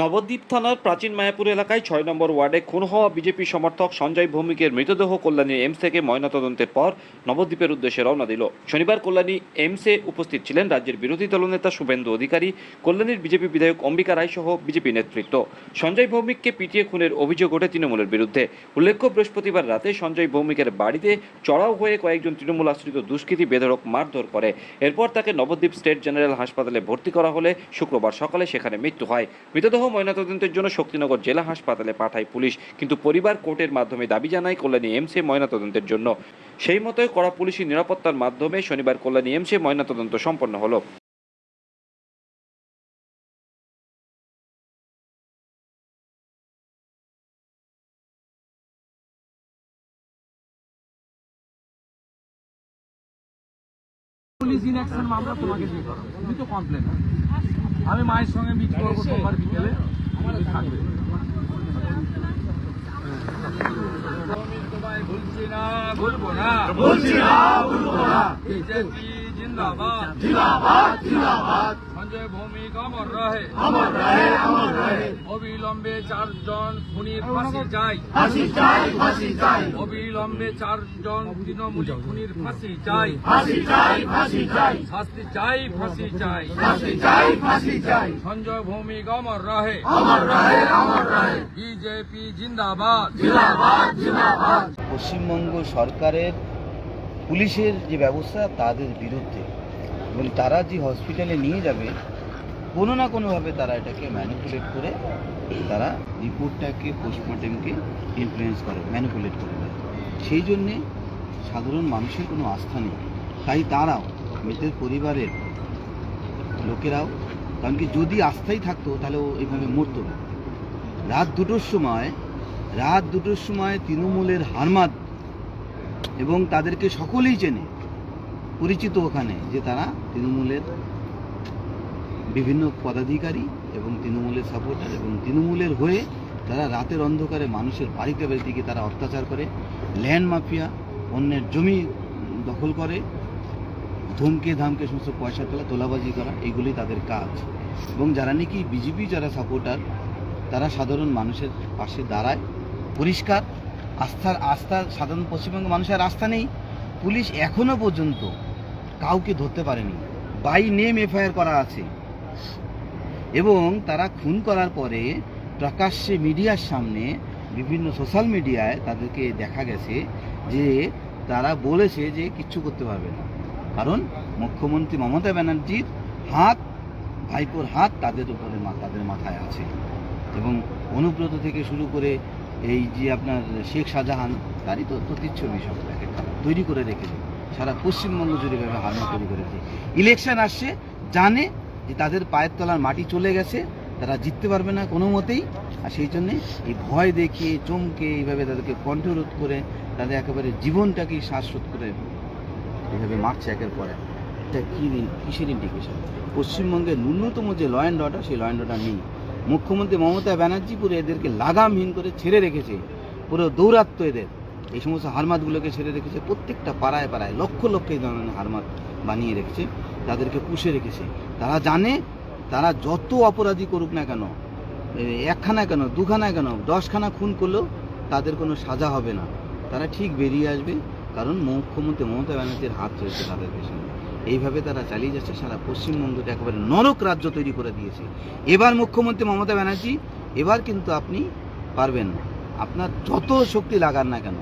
নবদ্বীপ থানার প্রাচীন মায়াপুর এলাকায় ছয় নম্বর ওয়ার্ডে খুন হওয়া বিজেপি সমর্থক সঞ্জয় ভৌমিকের মৃতদেহ কল্যাণী এমস থেকে ময়নাতদন্তের পর নবদ্বীপের উদ্দেশ্যে রওনা দিল। শনিবার কল্যাণী এমসে উপস্থিত ছিলেন রাজ্যের বিরোধী দলনেতা শুভেন্দু অধিকারী, কল্যাণীর বিজেপি বিধায়ক অম্বিকা রায় সহ বিজেপি নেতৃত্ব। সঞ্জয় ভৌমিককে পিটিয়ে খুনের অভিযোগ ওঠে তৃণমূলের বিরুদ্ধে। উল্লেখ্য, বৃহস্পতিবার রাতে সঞ্জয় ভৌমিকের বাড়িতে চড়াও হয়ে কয়েকজন তৃণমূল আশ্রিত দুষ্কৃতী বেধড়ক মারধর করে। এরপর তাকে নবদ্বীপ স্টেট জেনারেল হাসপাতালে ভর্তি করা হলে শুক্রবার সকালে সেখানে মৃত্যু হয়। মৃতদেহ ময়নাতদন্তের জন্য শক্তিনগর জেলা হাসপাতালে পাঠায় পুলিশ, কিন্তু পরিবার কোর্টের মাধ্যমে দাবি জানায় কল্যাণী এমসে ময়নাতদন্তের জন্য। সেই মতোই কড়া পুলিশি নিরাপত্তার মাধ্যমে শনিবার কল্যাণী এমসে ময়নাতদন্ত সম্পন্ন হলো। পুলিশ ইনঅ্যাকশন মামলা তোমাকে দিয়ে করো। তুমি তো কমপ্লেন আমি মায়ের সঙ্গে মিট করব সোমবার বিকেলে। থাকবে। তোমায় ভুলছি না ভুলবো না। বলছি না বলব না। জিন্দাবাদ। জিন্দাবাদ জিন্দাবাদ। সঞ্জয় ভৌমিক অমর রহে। আমার রহে আমার রহে। অবিলম্বে চারজন খুনির ফাঁসি চাই। ফাঁসি চাই ফাঁসি চাই। অবিলম্বে চারজন তৃণমূলী খুনির ফাঁসি চাই। ফাঁসি চাই ফাঁসি চাই। শাস্তি চাই ফাঁসি চাই। ফাঁসি চাই ফাঁসি চাই। সঞ্জয় ভৌমিক অমর রহে। আমার রহে আমার রহে। বিজেপি জিন্দাবাদ। জিন্দাবাদ জিন্দাবাদ। পশ্চিমবঙ্গ সরকারের পুলিশের যে ব্যবস্থা, তাদের বিরুদ্ধে। এবং তারা যে হসপিটালে নিয়ে যাবে, কোনো না কোনোভাবে তারা এটাকে ম্যানিপুলেট করে, তারা রিপোর্টটাকে পোস্টমর্টেমকে ইনফ্লুয়েন্স করে ম্যানিপুলেট করে দেয়। সেই জন্যে সাধারণ মানুষের কোনো আস্থা নেই। তাই তারাও, মৃতের পরিবারের লোকেরাও, কারণ কি যদি আস্থাই থাকতো, তাহলে ও এইভাবে মরতো রাত দুটোর সময়, রাত দুটোর সময় তৃণমূলের হারমাদ এবং তাদেরকে সকলেই চেনে, পরিচিত ওখানে যে তারা তৃণমূলের বিভিন্ন পদাধিকারী এবং তৃণমূলের সাপোর্টার এবং তৃণমূলের হয়ে তারা রাতের অন্ধকারে মানুষের বাড়িতে বাড়িতে তারা অত্যাচার করে, ল্যান্ড মাফিয়া, অন্যের জমি দখল করে, ধমকে ধামকে সমস্ত পয়সা তোলা, তোলাবাজি করা এগুলি তাদের কাজ। এবং যারা নাকি বিজেপি যারা সাপোর্টার তারা সাধারণ মানুষের পাশে দাঁড়ায়, পরিষ্কার আস্থার আস্থা, সাধারণ পশ্চিমবঙ্গের মানুষের আস্থা নেই। পুলিশ এখনও পর্যন্ত কাউকে ধরতে পারেনি। বাই নেম এফআইআর করা আছে। এবং তারা খুন করার পরে প্রকাশ্যে মিডিয়ার সামনে বিভিন্ন সোশ্যাল মিডিয়ায় তাদেরকে দেখা গেছে যে তারা বলেছে যে কিচ্ছু করতে পারবে না। কারণ মুখ্যমন্ত্রী মমতা ব্যানার্জির হাত, ভাইপোর হাত তাদের উপরে তাদের মাথায় আছে। এবং অনুব্রত থেকে শুরু করে এই যে আপনার শেখ শাহজাহান, তারই তো প্রতিচ্ছবি সব তৈরি করে রেখেছে। সারা পশ্চিমবঙ্গ জুড়ে ভাবে হারমা তৈরি করে করেছে ইলেকশন আসছে, জানে যে তাদের পায়ের তলার মাটি চলে গেছে, তারা জিততে পারবে না কোনো মতেই। আর সেই জন্যে এই ভয় দেখিয়ে, চমকে, এইভাবে তাদেরকে কণ্ঠরোধ করে, তাদের একেবারে জীবনটাকেই শ্বাসরোধ করে এভাবে মারছে একের পরে এটা কী কিসের ইন্ডিকেশন পশ্চিমবঙ্গের ন্যূনতম যে ল অ্যান্ড অর্ডার সেই ল অ্যান্ড অর্ডার নেই। মুখ্যমন্ত্রী মমতা ব্যানার্জি পুরো এদেরকে লাগামহীন করে ছেড়ে রেখেছে। পুরো দৌরাত্ম এদের। এই সমস্ত হারমাতগুলোকে ছেড়ে রেখেছে। প্রত্যেকটা পাড়ায় পাড়ায় লক্ষ লক্ষ এই ধরনের হারমাত বানিয়ে রেখেছে, তাদেরকে পুষে রেখেছে। তারা জানে, তারা যত অপরাধী করুক না কেন একখানা কেন, দুখানা কেন, দশখানা খুন করলেও তাদের কোনো সাজা হবে না। তারা ঠিক বেরিয়ে আসবে, কারণ মুখ্যমন্ত্রী মমতা ব্যানার্জির হাত রয়েছে তাদের পেছনে। এইভাবে তারা চালিয়ে যাচ্ছে, সারা পশ্চিমবঙ্গকে একেবারে নরক রাজ্য তৈরি করে দিয়েছে। এবার মুখ্যমন্ত্রী মমতা ব্যানার্জি, এবার কিন্তু আপনি পারবেন না। আপনার যত শক্তি লাগান না কেন